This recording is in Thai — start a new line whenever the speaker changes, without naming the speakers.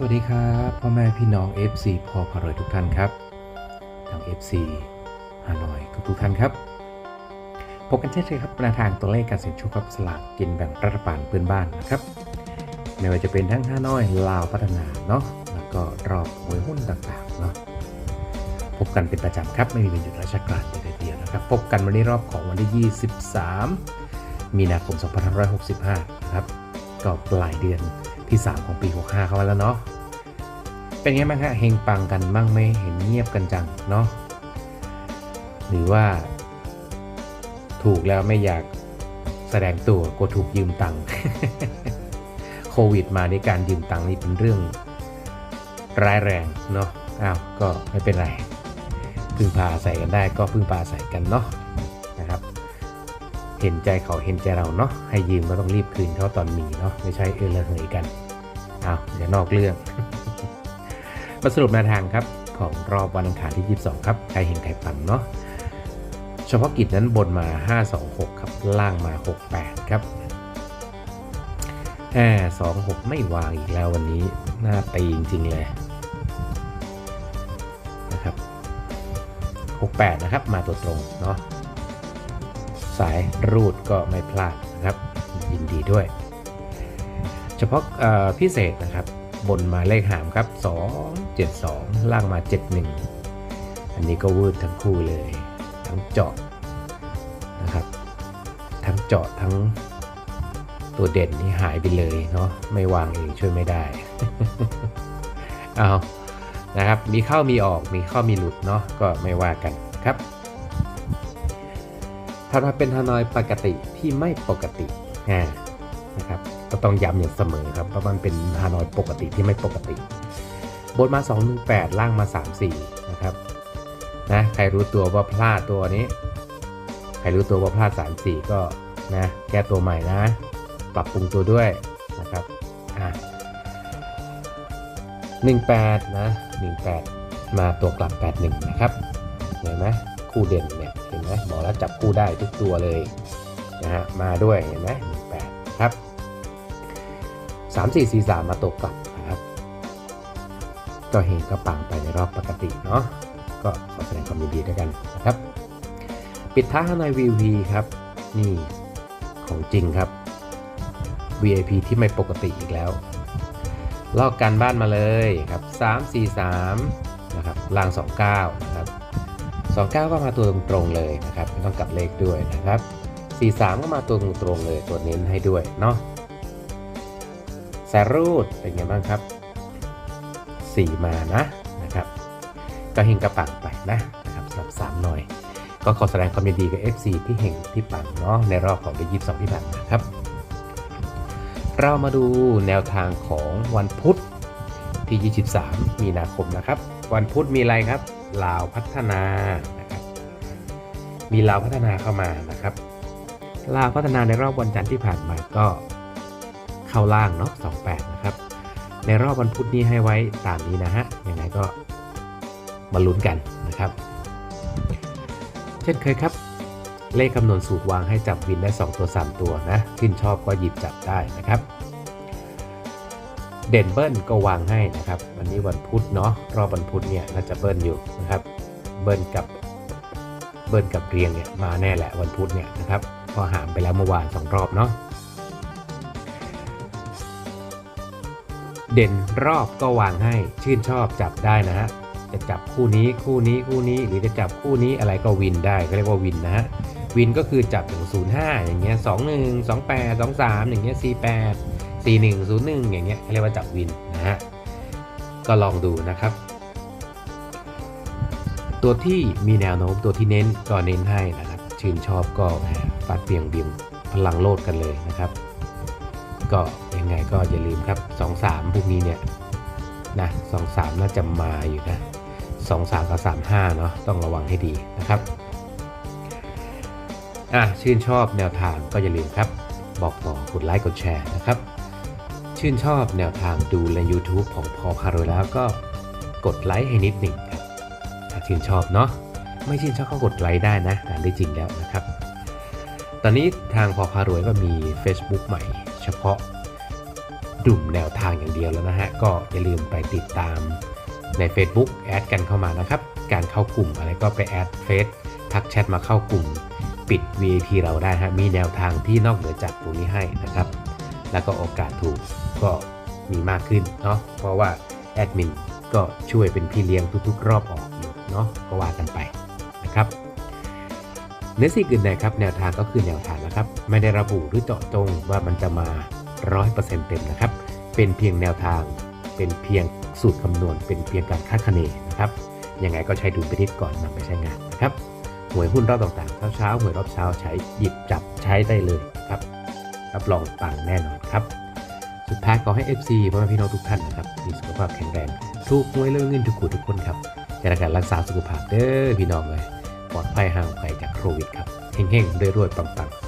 สวัสดีครับพ่อแม่พี่น้อง FC พอพารวยทุกท่านครับทาง FC ฮานอยทุกทุกท่านครับพบกันเช่นเคยครับแนวทางตัวเลขการเสี่ยงโชคกับสลากกินแบ่งรัฐบาลเพื่อนบ้านนะครับไม่ว่าจะเป็นทั้งฮานอยลาวพัฒนาเนาะแล้วก็รอบหวยหุ้นต่างๆเนาะพบกันเป็นประจำครับไม่มีวันหยุดราชการเดียเดียวนะครับ พบกันวันนี้รอบของวันที่ 23 มีนาคม 2565 นะครับก็ปลายเดือน ที่ 3 ของปี 65 เข้ามาแล้วเนาะ เป็นไงบ้างฮะเฮงปังกันบ้างไหมเห็นเงียบกันจังเนาะ หรือว่า ถูกแล้วไม่อยากแสดงตัวกลัวถูกยืมตังค์ โควิดมาในการยืมตังค์นี่เป็นเรื่องร้ายแรงเนาะ อ้าว ก็ไม่เป็นไร พึ่งพาอาศัยกันได้ก็พึ่งพาอาศัยกันเนาะ เห็นใจเขาเห็นใจเราเนาะให้ยืมก็ต้องรีบคืนเขาตอนมีเนาะไม่ใช่เออละเหยกันเอาอย่านอกเรื่องมาสรุปแนวทางครับของรอบวันอังคารที่ 22 ครับใครเห็นใครปังเนาะเฉพาะกิจนั้นบนมา 526 ครับล่างมา 68 ครับแหม26 ไม่วางอีกแล้ววันนี้หน้าตีจริงๆเลยนะครับ 68 นะครับ มาตัวตรงเนาะ สายรูดก็ไม่พลาดนะครับ ยินดีด้วย เฉพาะพิเศษนะครับ บนมาเลขหามครับ 2 7 2 ล่างมา 71 อันนี้ก็วืดทั้งคู่เลย ทั้งเจาะนะครับ ทั้งเจาะทั้งตัวเด่นนี่หายไปเลยเนาะไม่วางเองช่วยไม่ได้เอานะครับ มีเข้ามีออกมีเข้ามีหลุดเนาะก็ไม่ว่ากันครับ ถ้าเป็นฮานอยปกติที่ไม่ปกติอ่านะครับก็ต้องย้ำอย่างเสมอครับเพราะมันเป็นฮานอยปกติที่ไม่ปกติ บนมา 218 ล่างมา 34 นะครับนะใครรู้ตัวว่าพลาดตัวนี้ ใครรู้ตัวว่าพลาด 34 ก็นะแก้ตัวใหม่นะ ปรับปรุงตัวด้วยนะครับอะ18 นะ 18 มาตัวกลับ 81 นะครับเห็นไหม คู่เด่นเนี่ยเห็นไหมบอแล้วจับคู่ได้ทุกตัวเลยนะฮะมาด้วยเห็นไหม18ครับ3 4 4 3มาตัวกลับนะครับก็เห็นก็ปังไปในรอบปกติเนาะก็ขอแสดงความยินดีด้วยกันนะครับ ปิดท้ายข้างใน VV ครับ นี่ของจริงครับ VIP ที่ไม่ปกติอีกแล้ว ลอกการบ้านมาเลยครับ 3 4 3นะครับล่าง 29 นะครับ 29 ก็มาตัวตรงๆเลยนะครับไม่ต้องกลับเลขด้วยนะครับ 43 ก็มาตัวตรงๆเลยตัวเน้นให้ด้วยเนาะสารูดเป็นไงบ้างครับ 4 มานะนะครับ ก็เฮงกระปังไปนะนะครับสำหรับ3หน่อย ก็ขอแสดงความยินดีกับ FC ที่เฮงที่ปังเนาะในรอบของเดือน22ที่ผ่านมาครับ เรามาดูแนวทางของวันพุธ ที่ 23 มีนาคมนะครับ วันพุธมีอะไรครับลาวพัฒนานะครับมีลาวพัฒนาเข้ามานะครับลาวพัฒนาในรอบวันจันทร์ที่ผ่านมาก็เข้าล่างเนาะ28 นะครับ ในรอบวันพุธนี้ให้ไว้ตามนี้นะฮะยังไงก็มาลุ้นกันนะครับ เช่นเคยครับ เลขคำนวณสูตรวางให้จับวินได้ 2 ตัว 3 ตัวนะ ขึ้นชอบก็หยิบจับได้นะครับ เด่นเบิ้ลก็วางให้นะครับวันนี้วันพุธเนาะรอบวันพุธเนี่ยน่าจะเบิ้ลอยู่นะครับ เบิ้ลกับเบิ้ลกับเรียงเนี่ยมาแน่แหละวันพุธเนี่ยนะครับพอหามไปแล้วเมื่อวาน2รอบเนาะเด่นรอบก็วางให้ชื่นชอบจับได้นะฮะจะจับคู่นี้คู่นี้คู่นี้หรือจะจับคู่นี้อะไรก็วินได้ก็เรียกว่าวินนะฮะวินก็คือจับอย่าง05 อย่างเงี้ย21 28 23 อย่างเงี้ย48 41 01อย่างเงี้ยเรียกว่าจับวินนะฮะก็ลองดูนะครับ ตัวที่มีแนวโน้มตัวที่เน้นก็เน้นให้นะครับ ชื่นชอบก็ฟาดเปียงเบียงพลังโลดกันเลยนะครับ ก็ยังไงก็อย่าลืมครับ 2-3 พวกนี้เนี่ยนะ2-3น่าจะมาอยู่นะ2-3กับ3-5เนาะต้องระวังให้ดีนะครับอะชื่นชอบแนวทางก็อย่าลืมครับ บอกต่อกดไลค์กดแชร์นะครับ ชื่นชอบแนวทางดูใน YouTube ของพอพารวยแล้วก็กดไลค์ให้นิดหนึ่งครับถ้าชื่นชอบเนาะไม่ชื่นชอบก็กดไลค์ได้นะตามได้จริงแล้วนะครับ ตอนนี้ทางพอพารวยก็มี Facebook ใหม่ เฉพาะลุ่มแนวทางอย่างเดียวแล้วนะฮะก็อย่าลืมไปติดตามใน Facebook แอดกันเข้ามานะครับ การเข้ากลุ่มอะไรก็ไปแอดเฟซทักแชทมาเข้ากลุ่ม ปิด VIP เราได้ฮะมีแนวทางที่นอกเหนือจากตรงนี้ให้นะครับ แล้วก็โอกาสถูก ก็มีมากขึ้นเนาะเพราะว่าแอดมินก็ช่วยเป็นพี่เลี้ยงทุกๆ รอบออกอยู่เนาะก็ว่ากันไปนะครับเนื้อสิ่งอื่นใดครับแนวทางก็คือแนวทางนะครับ ไม่ได้ระบุหรือเจาะจงว่ามันจะมา 100%เต็มนะครับ เป็นเพียงแนวทาง เป็นเพียงสูตรคำนวณ เป็นเพียงการคาดคะเนนะครับยังไงก็ใช้ดุลพินิจก่อนนำไปใช้งานนะครับหวยหุ้นรอบต่างๆเช้าๆหวยรอบเช้าใช้หยิบจับใช้ได้เลยครับรับรองปังแน่นอนครับ สุดท้ายขอให้ FC พ่อแม่พี่น้องทุกท่านนะครับมีสุขภาพแข็งแรงทุกหวยเรื่องเงินทุกขู่ทุกคนครับจะรักการรักษาสุขภาพเด้อพี่น้องเลยปลอดภัยห่างไกลจากโควิดครับเฮงๆรวยปังๆสวัสดีครับ